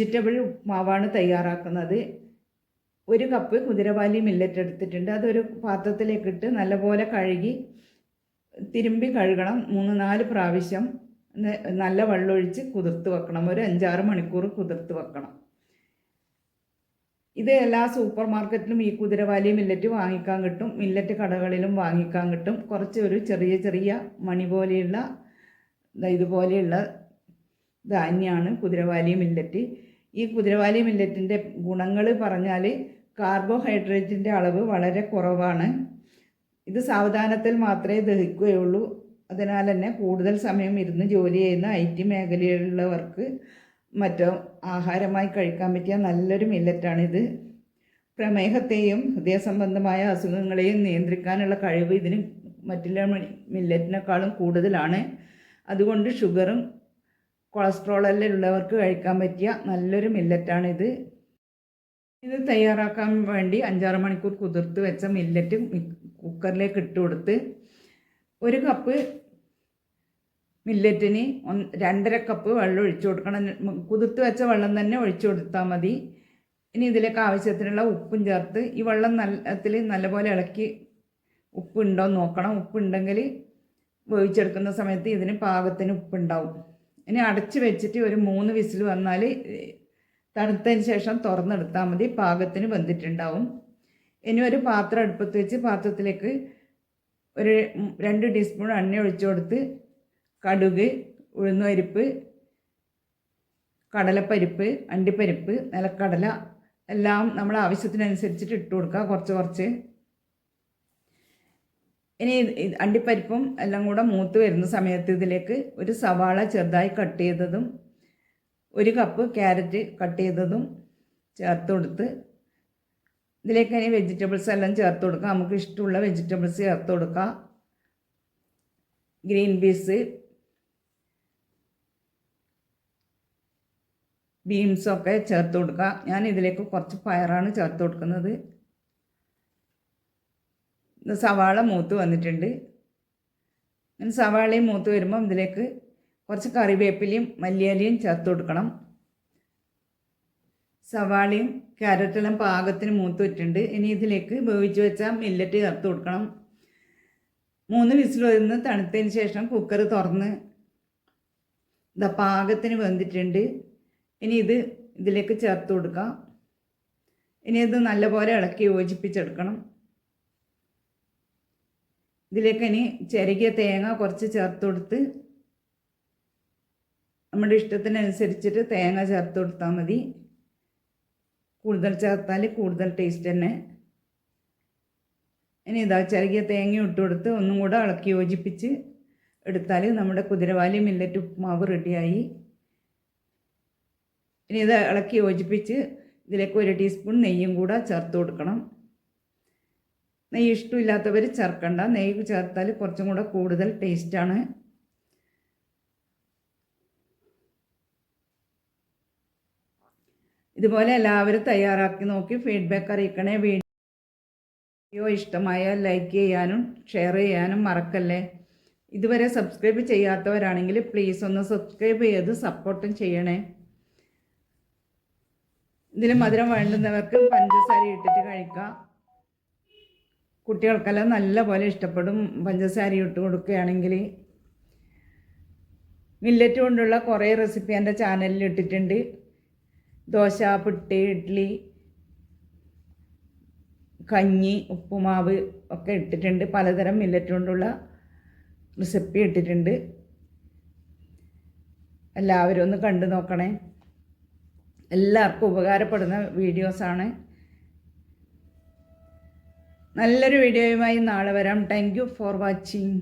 Vegetable മാവാണ് തയ്യാറാക്കുന്നത്. ഒരു കപ്പ് കുതിരവാലി മില്ലറ്റ് എടുത്തിട്ടുണ്ട്. അതൊരു പാത്രത്തിലേക്ക് ഇട്ട് നല്ലപോലെ കഴുകി തിരുമ്പി കഴുകണം. മൂന്ന് നാല് പ്രാവശ്യം നല്ല വെള്ളമൊഴിച്ച് കുതിർത്ത് വെക്കണം. ഒരു അഞ്ചാറ് മണിക്കൂർ കുതിർത്ത് വെക്കണം. ഇത് എല്ലാ സൂപ്പർ മാർക്കറ്റിലും ഈ കുതിരവാലി മില്ലറ്റ് വാങ്ങിക്കാൻ കിട്ടും. മില്ലറ്റ് കടകളിലും വാങ്ങിക്കാൻ കിട്ടും. കുറച്ച് ഒരു ചെറിയ ചെറിയ മണി പോലെയുള്ള ഇതുപോലെയുള്ള ധാന്യമാണ് കുതിരവാലി മില്ലറ്റ് ഈ കുതിരവാലി മില്ലറ്റിന്റെ ഗുണങ്ങൾ പറഞ്ഞാൽ കാർബോഹൈഡ്രേറ്റിന്റെ അളവ് വളരെ കുറവാണ്. ഇത് സാവധാനത്തിൽ മാത്രമേ ദഹിക്കുകയുള്ളൂ. അതിനാൽ തന്നെ കൂടുതൽ സമയം ഇരുന്ന് ജോലി ചെയ്യുന്ന ഐ ടി മേഖലയിലുള്ളവർക്ക് മറ്റോ ആഹാരമായി കഴിക്കാൻ പറ്റിയ നല്ലൊരു മില്ലറ്റാണിത്. പ്രമേഹത്തെയും ഹൃദയ സംബന്ധമായ അസുഖങ്ങളെയും നിയന്ത്രിക്കാനുള്ള കഴിവ് ഇതിന് മറ്റുള്ള മില്ലറ്റിനേക്കാളും കൂടുതലാണ്. അതുകൊണ്ട് ഷുഗറും കൊളസ്ട്രോളെല്ലാം ഉള്ളവർക്ക് കഴിക്കാൻ പറ്റിയ നല്ലൊരു മില്ലറ്റാണിത്. ഇത് ഇത് തയ്യാറാക്കാൻ വേണ്ടി അഞ്ചാറ് മണിക്കൂർ കുതിർത്ത് വെച്ച മില്ലറ്റ് കുക്കറിലേക്ക് ഇട്ട് കൊടുത്ത് ഒരു കപ്പ് മില്ലറ്റിന് ഒന്ന് രണ്ടര കപ്പ് വെള്ളം ഒഴിച്ചു കൊടുക്കണം. കുതിർത്ത് വെച്ച വെള്ളം തന്നെ ഒഴിച്ചു കൊടുത്താൽ മതി. ഇനി ഇതിലേക്ക് ആവശ്യത്തിനുള്ള ഉപ്പും ചേർത്ത് ഈ വെള്ളം നല്ലത്തിൽ നല്ലപോലെ ഇളക്കി ഉപ്പുണ്ടോ എന്ന് നോക്കണം. ഉപ്പുണ്ടെങ്കിൽ വേവിച്ചെടുക്കുന്ന സമയത്ത് ഇതിന് പാകത്തിന് ഉപ്പുണ്ടാവും. ഇനി അടച്ച് വെച്ചിട്ട് ഒരു മൂന്ന് വിസിൽ വന്നാൽ തണുത്തതിന് ശേഷം തുറന്നെടുത്താൽ മതി. പാകത്തിന് വെന്തിട്ടുണ്ടാവും. ഇനി ഒരു പാത്രം അടുപ്പത്ത് വെച്ച് പാത്രത്തിലേക്ക് ഒരു രണ്ട് ടീസ്പൂൺ എണ്ണ ഒഴിച്ചു കൊടുത്ത് കടുക് ഉഴുന്നുപരിപ്പ് കടലപ്പരിപ്പ് അണ്ടിപ്പരിപ്പ് നിലക്കടല എല്ലാം നമ്മൾ ആവശ്യത്തിനനുസരിച്ചിട്ട് ഇട്ട് കൊടുക്കുക. കുറച്ച് കുറച്ച്. ഇനി അണ്ടിപ്പരിപ്പും എല്ലാം കൂടെ മൂത്ത് വരുന്ന സമയത്ത് ഇതിലേക്ക് ഒരു സവാള ചെറുതായി കട്ട് ചെയ്തതും ഒരു കപ്പ് ക്യാരറ്റ് കട്ട് ചെയ്തതും ചേർത്ത് കൊടുത്ത് ഇതിലേക്ക് ഇനി വെജിറ്റബിൾസ് എല്ലാം ചേർത്ത് കൊടുക്കാം. നമുക്ക് ഇഷ്ടമുള്ള വെജിറ്റബിൾസ് ചേർത്ത് കൊടുക്കാം. ഗ്രീൻ പീസ് ബീൻസൊക്കെ ചേർത്ത് കൊടുക്കുക ഞാൻ ഇതിലേക്ക് കുറച്ച് പയറാണ് ചേർത്ത് കൊടുക്കുന്നത്. സവാള മൂത്ത് വന്നിട്ടുണ്ട്. സവാളയും മൂത്ത് വരുമ്പം ഇതിലേക്ക് കുറച്ച് കറിവേപ്പിലയും മല്ലിയിലയും ചേർത്ത് കൊടുക്കണം. സവാളയും ക്യാരറ്റെല്ലാം പാകത്തിന് മൂത്ത് വെച്ചിട്ടുണ്ട് ഇനി ഇതിലേക്ക് വേവിച്ച് വെച്ച മില്ലറ്റ് ചേർത്ത് കൊടുക്കണം. മൂന്ന് വിസിൽ വരുന്ന തണുത്തതിന് ശേഷം കുക്കർ തുറന്ന് ഇതാ പാകത്തിന് വെന്തിട്ടുണ്ട്. ഇനി ഇത് ഇതിലേക്ക് ചേർത്ത് കൊടുക്കാം. ഇനി ഇത് നല്ലപോലെ ഇളക്കി യോജിപ്പിച്ചെടുക്കണം. ഇതിലേക്ക് ഇനി ചിരകിയ തേങ്ങ കുറച്ച് ചേർത്ത് കൊടുത്ത് നമ്മുടെ ഇഷ്ടത്തിനനുസരിച്ചിട്ട് തേങ്ങ ചേർത്ത് കൊടുത്താൽ മതി. കൂടുതൽ ചേർത്താൽ കൂടുതൽ ടേസ്റ്റ് തന്നെ. ഇനി ഇതാ ചിരകിയ തേങ്ങ ഇട്ട് കൊടുത്ത് ഒന്നും കൂടെ ഇളക്കി യോജിപ്പിച്ച് എടുത്താൽ നമ്മുടെ കുതിരവാലി മില്ലറ്റ് ഉപ്പുമാവ് റെഡിയായി. ഇനി ഇത് ഇളക്കി യോജിപ്പിച്ച് ഇതിലേക്ക് ഒരു ടീസ്പൂൺ നെയ്യും കൂടെ ചേർത്ത് കൊടുക്കണം. നെയ്യ് ഇഷ്ടമില്ലാത്തവർ ചേർക്കണ്ട. നെയ്യ് ചേർത്താൽ കുറച്ചും കൂടെ കൂടുതൽ ടേസ്റ്റാണ് ഇതുപോലെ എല്ലാവരും തയ്യാറാക്കി നോക്കി ഫീഡ്ബാക്ക് അറിയിക്കണേ. വീഡിയോ ഇഷ്ടമായ ലൈക്ക് ചെയ്യാനും ഷെയർ ചെയ്യാനും മറക്കല്ലേ? ഇതുവരെ സബ്സ്ക്രൈബ് ചെയ്യാത്തവരാണെങ്കിൽ പ്ലീസ് ഒന്ന് സബ്സ്ക്രൈബ് ചെയ്ത് സപ്പോർട്ടും ചെയ്യണേ. ഇതിൽ മധുരം വേണ്ടുന്നവർക്ക് പഞ്ചസാര ഇട്ടിട്ട് കഴിക്കാം. കുട്ടികൾക്കെല്ലാം നല്ല പോലെ ഇഷ്ടപ്പെടും. പഞ്ചസാര ഇട്ട് കൊടുക്കുകയാണെങ്കിൽ മില്ലറ്റ് കൊണ്ടുള്ള കുറേ റെസിപ്പി എന്റെ ചാനലിൽ ഇട്ടിട്ടുണ്ട്. ദോശ പുട്ട് ഇഡ്ഡലി കഞ്ഞി ഉപ്പുമാവ് ഒക്കെ ഇട്ടിട്ടുണ്ട്. പലതരം മില്ലറ്റ് കൊണ്ടുള്ള റെസിപ്പി ഇട്ടിട്ടുണ്ട്. എല്ലാവരും ഒന്ന് കണ്ടു നോക്കണേ. എല്ലാവർക്കും ഉപകാരപ്പെടുന്ന വീഡിയോസാണ് നല്ലൊരു വീഡിയോയുമായി നാളെ വരാം. Thank for watching